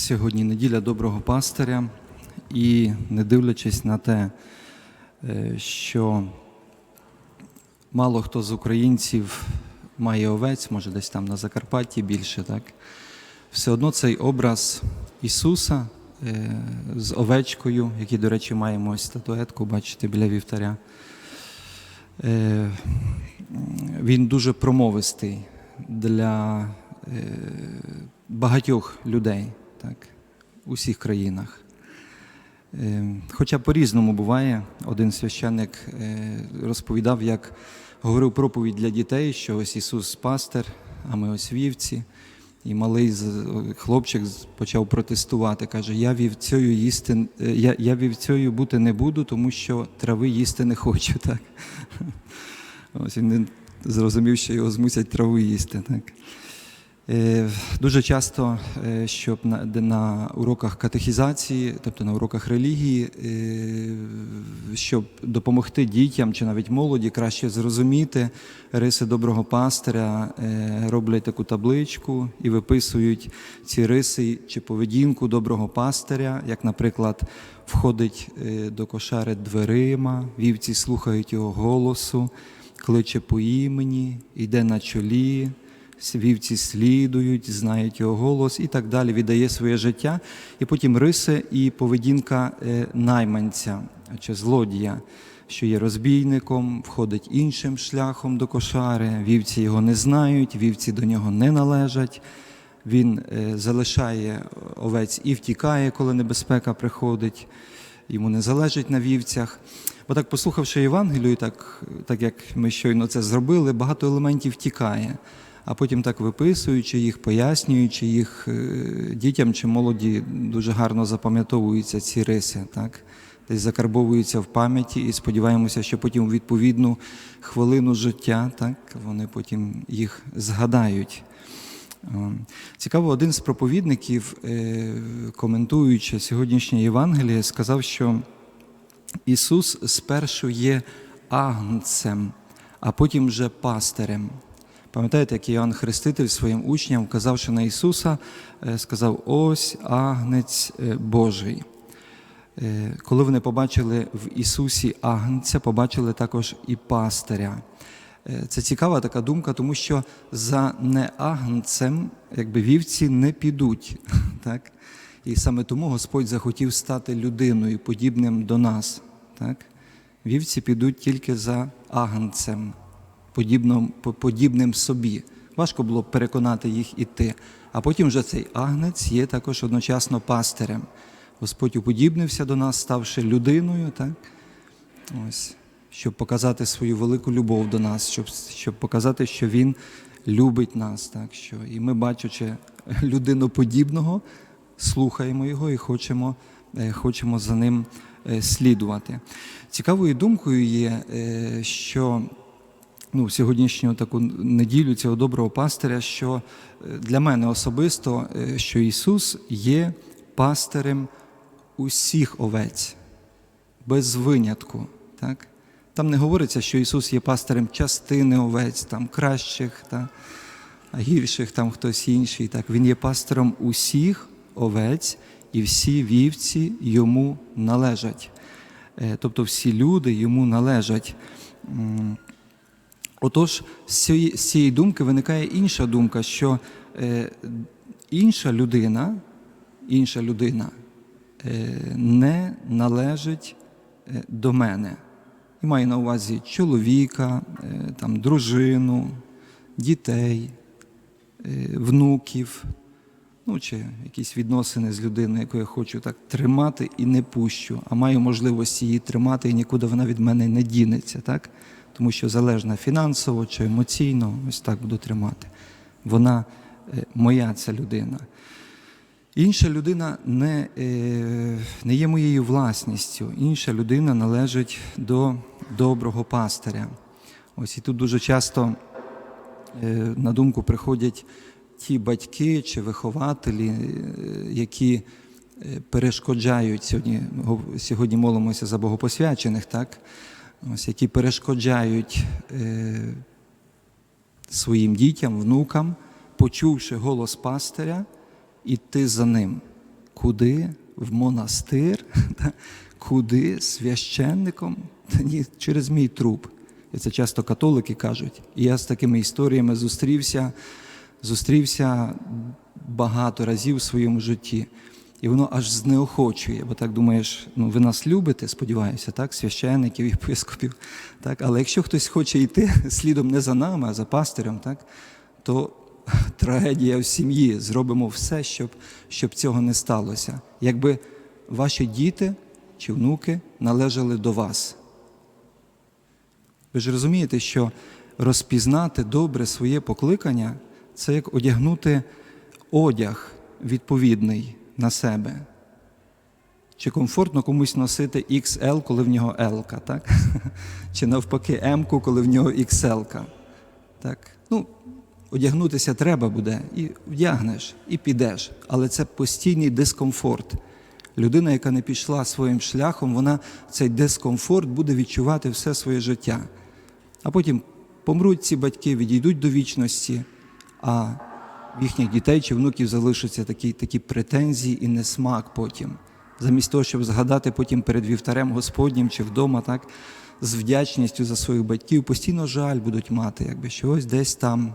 Сьогодні неділя доброго пастиря, і не дивлячись на те, е, що мало хто з українців має овець, може десь там на Закарпатті більше, так? Все одно цей образ Ісуса е, з овечкою, який, до речі, маємо ось статуетку, бачите, біля вівтаря. Е, Він дуже промовистий для багатьох людей, так, у всіх країнах. Е, Хоча по-різному буває, один священник е, розповідав, як говорив проповідь для дітей, що ось Ісус пастир, а ми ось вівці. І малий хлопчик почав протестувати. Каже: Я вівцею їсти, е, я, я вівцею бути не буду, тому що трави їсти не хочу. Так? Ось він зрозумів, що його змусять траву їсти. Так? Е, Дуже часто, е, щоб на, на уроках катехізації, тобто на уроках релігії, е, щоб допомогти дітям чи навіть молоді краще зрозуміти риси доброго пастиря, роблять таку табличку і виписують ці риси чи поведінку доброго пастиря, як, наприклад, входить до кошари дверима, вівці слухають його голосу, кличе по імені, йде на чолі вівці слідують, знають його голос і так далі, віддає своє життя. І потім риси і поведінка е, найманця чи злодія, що є розбійником, входить іншим шляхом до кошари, вівці його не знають, вівці до нього не належать. Він е, залишає овець і втікає, коли небезпека приходить. Йому не залежить на вівцях. Бо так, послухавши Євангелію, так, так як ми щойно це зробили, багато елементів втікає а потім так виписуючи їх, пояснюючи їх е, дітям чи молоді, дуже гарно запам'ятовуються ці риси, так? десь закарбовуються в пам'яті і сподіваємося, що потім у відповідну хвилину життя так, вони потім їх згадають. Е, Цікаво, один з проповідників, е, коментуючи сьогоднішнє Євангеліє, сказав, що Ісус спершу є агнцем, а потім вже пастирем. Пам'ятаєте, як Іоанн Хреститель своїм учням, казавши на Ісуса, е, сказав: Ось агнець е, Божий. Е, Коли вони побачили в Ісусі агнця, побачили також і пастиря. Це цікава така думка, тому що за неагнцем, якби вівці не підуть. Так? І саме тому Господь захотів стати людиною, подібним до нас. Так? Вівці підуть тільки за агнцем подібним, подібним собі. Важко було переконати їх іти. А потім вже цей агнець є також одночасно пастирем. Господь уподібнився до нас, ставши людиною, так? Ось, щоб показати свою велику любов до нас, щоб, щоб показати, що Він любить нас. Так? Що, і ми, бачачи людину подібного, слухаємо його і хочемо, е, хочемо за ним е, слідувати. Цікавою думкою є, е, що ну, сьогоднішню таку неділю цього доброго пастиря, що е, для мене особисто, е, що Ісус є пастирем усіх овець, без винятку. Так? Там не говориться, що Ісус є пастирем частини овець, там кращих, та, гірших там хтось інший. Так? Він є пастирем усіх овець, і всі вівці йому належать. Е, Тобто всі люди йому належать. Отож, з цієї, думки виникає інша думка, що е, інша людина, інша людина е, не належить е, до мене. І маю на увазі чоловіка, там, дружину, дітей, внуків, ну, чи якісь відносини з людиною, яку я хочу так тримати і не пущу, а маю можливість її тримати, і нікуди вона від мене не дінеться, так? Тому що залежна фінансово чи емоційно, ось так буду тримати. Вона е, моя ця людина. Інша людина не, е, не є моєю власністю, інша людина належить до доброго пастиря. Ось і тут дуже часто е, на думку приходять ті батьки чи вихователі, які перешкоджають сьогодні. Сьогодні молимося за богопосвячених, так? Ось, які перешкоджають е, своїм дітям, внукам, почувши голос пастиря, іти за ним. куди? В монастир? Куди? Священником? Та ні, через мій труп. І це часто католики кажуть. І я з такими історіями зустрівся, зустрівся багато разів в своєму житті. І воно аж знеохочує, бо так думаєш, ну ви нас любите, сподіваюся, так, священників, єпископів. Так? Але якщо хтось хоче йти слідом не за нами, а за пастирем, так, то трагедія в сім'ї. Зробимо все, щоб, щоб цього не сталося. Якби ваші діти чи внуки належали до вас. Ви ж розумієте, що розпізнати добре своє покликання це як одягнути одяг відповідний на себе. Чи комфортно комусь носити XL, коли в нього L, так? Чи навпаки М, коли в нього XL. Так? Ну, одягнутися треба буде, і вдягнеш, і підеш. Але це постійний дискомфорт. Людина, яка не пішла своїм шляхом, вона цей дискомфорт буде відчувати все своє життя. А потім помруть ці батьки, відійдуть до вічності, а в їхніх дітей чи внуків залишаться такі, такі претензії і несмак потім. Замість того, щоб згадати потім перед вівтарем Господнім чи вдома, так, з вдячністю за своїх батьків, постійно жаль будуть мати, якби що ось десь там,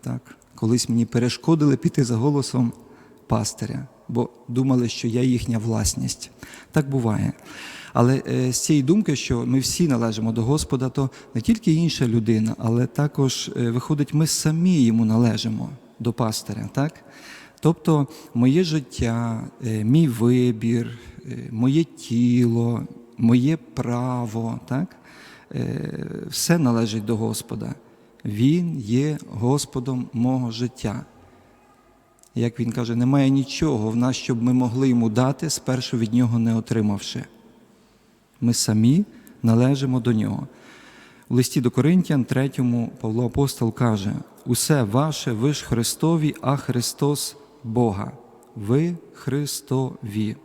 так, колись мені перешкодили піти за голосом пастиря, бо думали, що я їхня власність. Так буває. Але е, з цієї думки, що ми всі належимо до Господа, то не тільки інша людина, але також е, виходить, ми самі йому належимо до пастиря. Так? Тобто моє життя, е, мій вибір, е, моє тіло, моє право, так? Е, все належить до Господа. Він є Господом мого життя. Як він каже, немає нічого в нас, щоб ми могли йому дати, спершу від нього не отримавши. Ми самі належимо до нього. У листі до Коринтян, 3 Павло Апостол каже: Усе ваше, ви ж Христові, а Христос Бога. Ви Христові.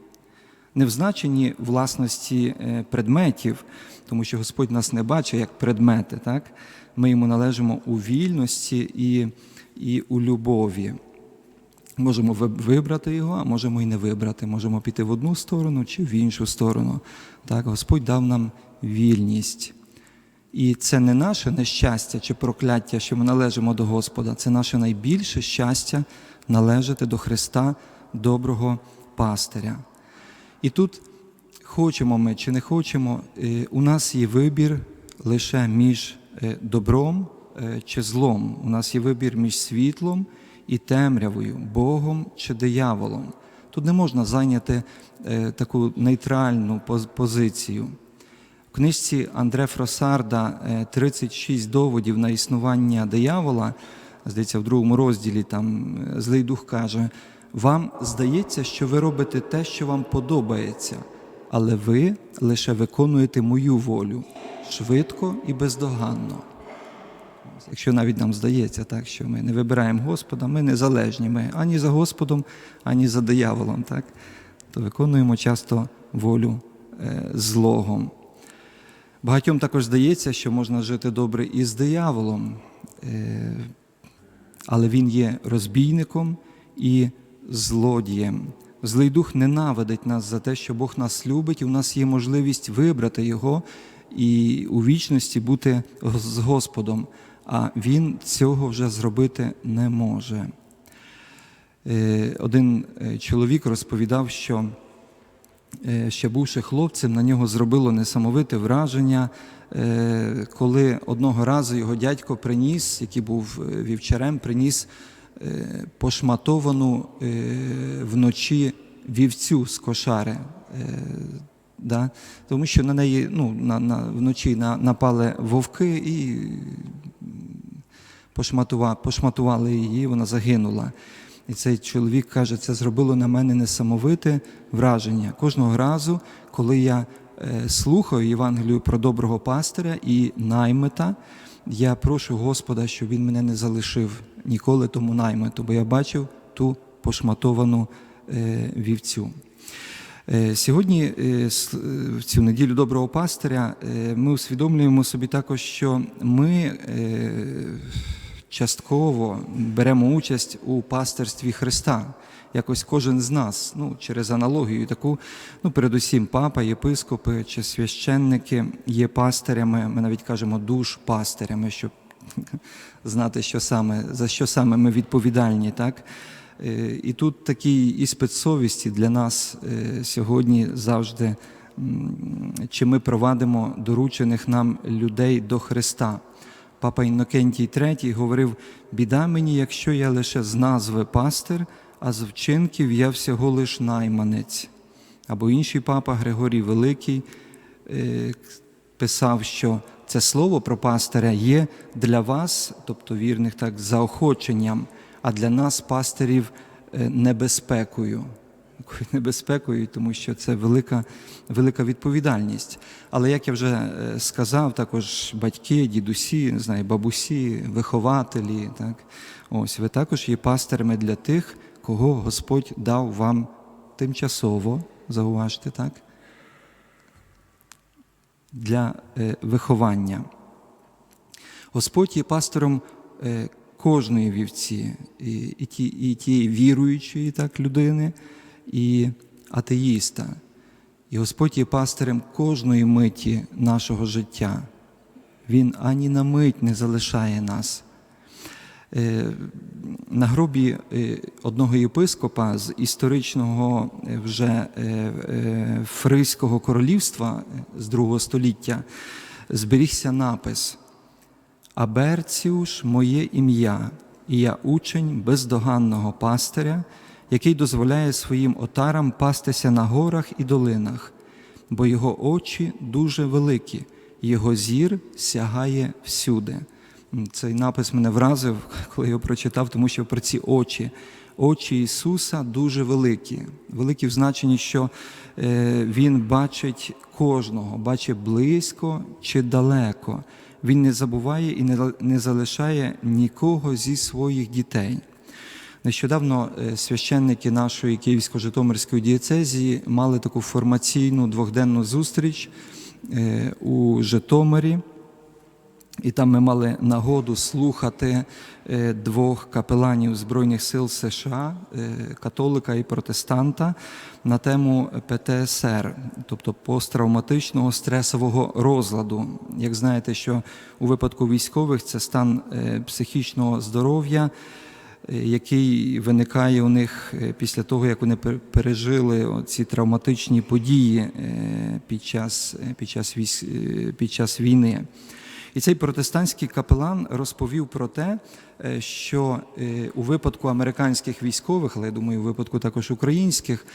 Не в значенні власності е, предметів, тому що Господь нас не бачить як предмети. Так? Ми йому належимо у вільності і, і у любові. Можемо вибрати його, а можемо і не вибрати. Можемо піти в одну сторону чи в іншу сторону. Так, Господь дав нам вільність. І це не наше нещастя чи прокляття, що ми належимо до Господа. Це наше найбільше щастя належати до Христа, доброго пастиря. І тут хочемо ми чи не хочемо, у нас є вибір лише між добром чи злом. У нас є вибір між світлом і темрявою, Богом чи дияволом. Тут не можна зайняти е, таку нейтральну позицію. Книжці Андре Фросарда е, 36 доводів на існування диявола, здається, в другому розділі там е, злий дух каже: вам здається, що ви робите те, що вам подобається, але ви лише виконуєте мою волю швидко і бездоганно. Якщо навіть нам здається, так, що ми не вибираємо Господа, ми незалежні, ми ані за Господом, ані за дияволом, так, то виконуємо часто волю е, злого. Багатьом також здається, що можна жити добре і з дияволом, е, але він є розбійником і злодієм. Злий дух ненавидить нас за те, що Бог нас любить, і в нас є можливість вибрати Його і у вічності бути з Господом а він цього вже зробити не може. Е, один е, чоловік розповідав, що ще бувши хлопцем, на нього зробило несамовите враження, коли одного разу його дядько приніс, який був вівчарем, приніс пошматовану вночі вівцю з кошари. Да? Тому що на неї ну, на, на, вночі напали вовки і пошматували, пошматували її, вона загинула. І цей чоловік каже, це зробило на мене несамовите враження. Кожного разу, коли я е, слухаю Євангелію про доброго пастиря і наймита, я прошу Господа, щоб він мене не залишив ніколи тому наймиту, бо я бачив ту пошматовану е, вівцю. Е, сьогодні, в цю неділю доброго пастиря, ми усвідомлюємо собі також, що ми частково беремо участь у пастирстві Христа. Якось кожен з нас, ну, через аналогію таку, ну, передусім, папа, єпископи чи священники є пастирями, ми навіть кажемо душ пастирями, щоб знати, що саме, за що саме ми відповідальні. Так? Е, І тут такий іспит совісті для нас е, сьогодні завжди, чи ми провадимо доручених нам людей до Христа. Папа Іннокентій III говорив: біда мені, якщо я лише з назви пастир, а з вчинків я всього лиш найманець. Або інший папа Григорій Великий е, писав, що це слово про пастиря є для вас, тобто вірних, так, заохоченням, а для нас, пастирів, е, небезпекою. Такою Небезпекою, тому що це велика, велика відповідальність. Але як я вже е, сказав, також батьки, дідусі, не знаю, бабусі, вихователі, так, ось ви також є пастирами для тих, кого Господь дав вам тимчасово, зауважте, так? для е, виховання. Господь є пастором е, кожної вівці, і, і, ті, і тієї віруючої так, людини, і атеїста. І Господь є пастирем кожної миті нашого життя. Він ані на мить не залишає нас. Е, На гробі е, одного єпископа з історичного е, вже Фризького королівства з другого століття зберігся напис Аберціуш моє ім'я, і я учень бездоганного пастиря, який дозволяє своїм отарам пастися на горах і долинах, бо його очі дуже великі, його зір сягає всюди. Цей напис мене вразив, коли його прочитав, тому що про ці очі. Очі Ісуса дуже великі. Великі в значенні, що е, Він бачить кожного, бачить близько чи далеко. Він не забуває і не залишає нікого зі своїх дітей. Нещодавно е, священники нашої Київсько-Житомирської дієцезії мали таку формаційну двохденну зустріч е, у Житомирі. І там ми мали нагоду слухати е, двох капеланів Збройних сил США, католика і протестанта, на тему ПТСР, тобто посттравматичного стресового розладу. Як знаєте, що у випадку військових це стан психічного здоров'я, який виникає у них е, після того, як вони пер- пережили ці травматичні події е, під час, е, під час, під час війни. І цей протестантський капелан розповів про те, що у випадку американських військових, але я думаю, у випадку також українських,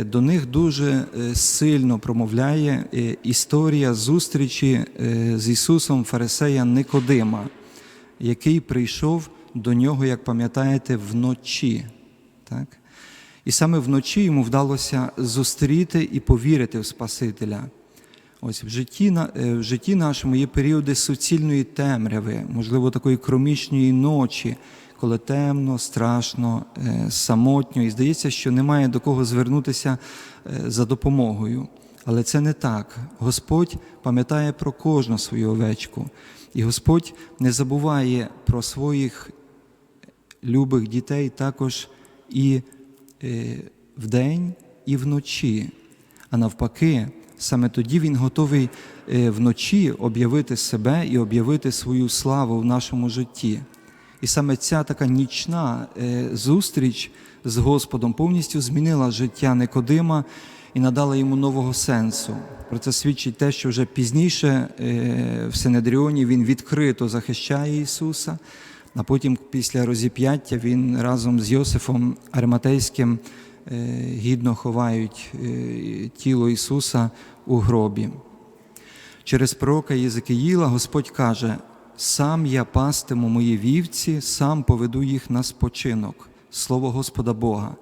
до них дуже сильно промовляє історія зустрічі з Ісусом Фарисея Никодима, який прийшов до нього, як пам'ятаєте, вночі. Так? І саме вночі йому вдалося зустріти і повірити в Спасителя. Ось в житті, е, в житті нашому є періоди суцільної темряви, можливо, такої кромішньої ночі, коли темно, страшно, е, самотньо, і здається, що немає до кого звернутися е, за допомогою. Але це не так. Господь пам'ятає про кожну свою овечку, і Господь не забуває про своїх любих дітей також і е, вдень, і вночі. А навпаки, саме тоді він готовий е, вночі об'явити себе і об'явити свою славу в нашому житті. І саме ця така нічна е, зустріч з Господом повністю змінила життя Никодима і надала йому нового сенсу. Про це свідчить те, що вже пізніше в Синедріоні він відкрито захищає Ісуса, а потім, після розіп'яття, він разом з Йосифом Ариматейським е, гідно ховають е, тіло Ісуса у гробі. Через пророка Єзекиїла Господь каже: Сам я пастиму мої вівці, сам поведу їх на спочинок, слово Господа Бога,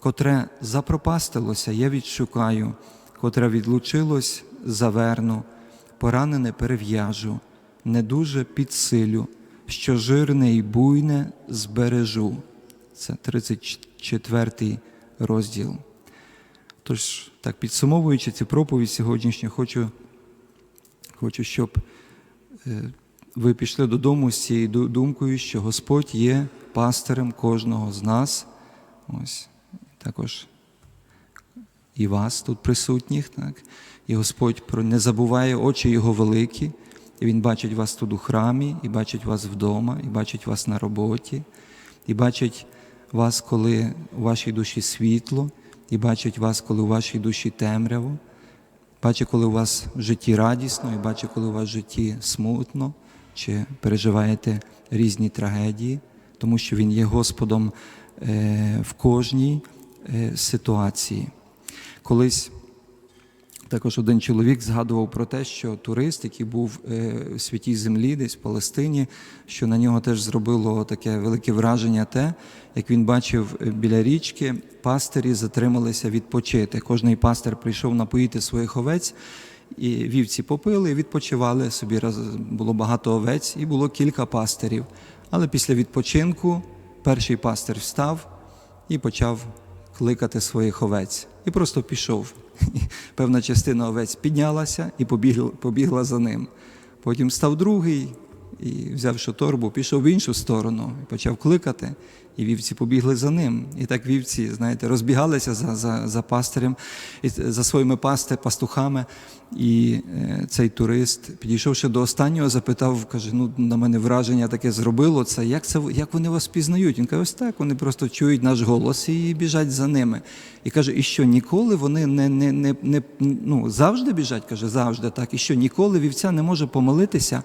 котре запропастилося, я відшукаю, котре відлучилось, заверну, поранене перев'яжу, недуже підсилю, що жирне і буйне збережу. Це 34 розділ. Тож, так, підсумовуючи цю проповідь сьогоднішню, хочу, хочу щоб е, ви пішли додому з цією думкою, що Господь є пастирем кожного з нас. Ось також і вас тут присутніх, так? І Господь не забуває очі Його великі, і Він бачить вас тут у храмі, і бачить вас вдома, і бачить вас на роботі, і бачить вас, коли у вашій душі світло, і бачить вас, коли у вашій душі темряво, бачить, коли у вас в житті радісно, і бачить, коли у вас в житті смутно, чи переживаєте різні трагедії, тому що Він є Господом е, в кожній е, ситуації. Колись також один чоловік згадував про те, що турист, який був е, в святій землі, десь в Палестині, що на нього теж зробило таке велике враження, те, як він бачив е, біля річки, пастирі затрималися відпочити. Кожний пастир прийшов напоїти своїх овець, і вівці попили, і відпочивали собі. Було багато овець, і було кілька пастирів. Але після відпочинку перший пастир встав і почав кликати своїх овець. І просто пішов. Певна частина овець піднялася і побігла, побігла за ним. Потім став другий і, взявши торбу, пішов в іншу сторону і почав кликати, і вівці побігли за ним. І так вівці, знаєте, розбігалися за, за, за пастирем, і за своїми пасти, пастухами. І е, цей турист, підійшовши до останнього, запитав, каже: ну на мене враження таке зробило це. Як це як вони вас пізнають? Він каже, ось так, вони просто чують наш голос і біжать за ними. І каже, і що ніколи вони не, не, не, не ну, завжди біжать, каже, завжди так. І що ніколи вівця не може помилитися.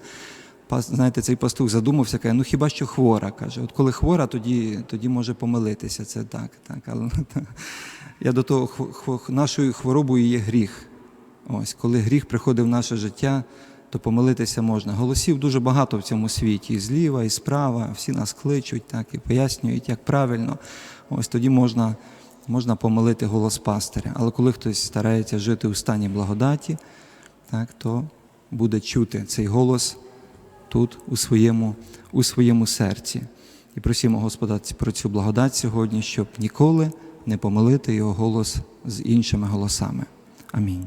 Знаєте, цей пастух задумався, каже, ну хіба що хвора. каже, от коли хвора, тоді, тоді може помилитися. Це так, так. Але я до того нашою хворобою є гріх. Ось, коли гріх приходить в наше життя, то помилитися можна. Голосів дуже багато в цьому світі, і зліва, і справа, всі нас кличуть, так, і пояснюють, як правильно. Ось тоді можна, можна помилити голос пастиря. Але коли хтось старається жити у стані благодаті, так, то буде чути цей голос тут, у своєму, у своєму серці. І просімо Господа про цю благодать сьогодні, щоб ніколи не помилити його голос з іншими голосами. Амінь.